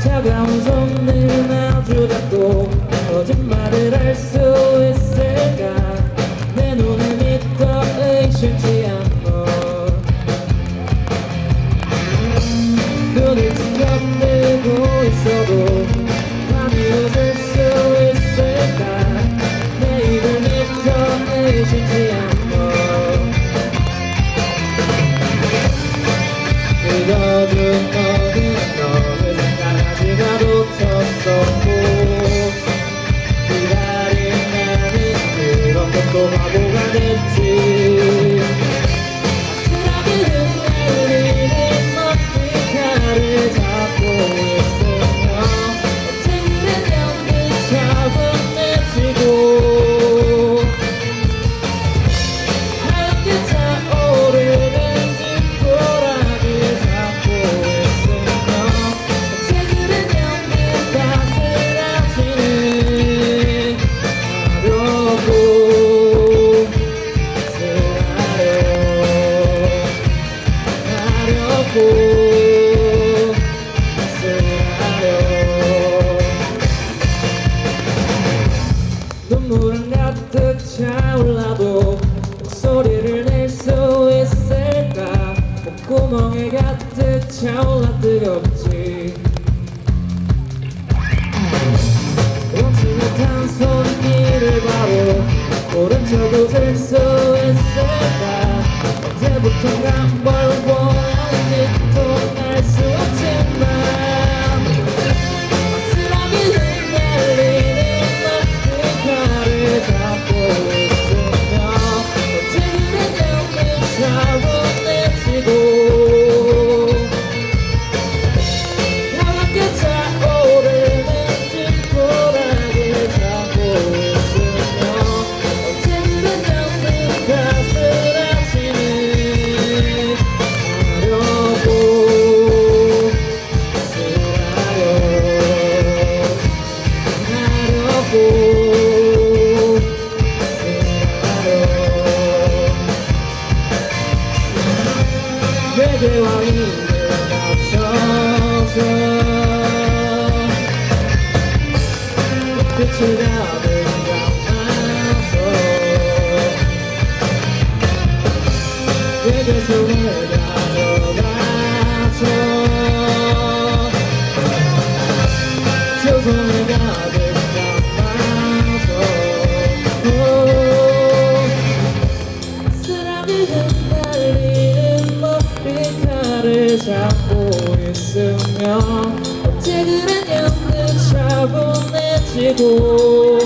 차가운 손을 마주잡고 거짓말을 할 수 있을까? 내 눈에 믿고 의심치 않고. 눈을 지켜뜨고 있어도 밤이 오을 수 있을까? 내 입을 믿고 의심치 그 하려고 쓰라려 눈물은 가득 차올라도 목소리를 낼 수 있을까? 목구멍에 가득 차올라 뜨겁지 하려고 내게 왕 잡고 있으며 어째 그랬냐는 차분해지고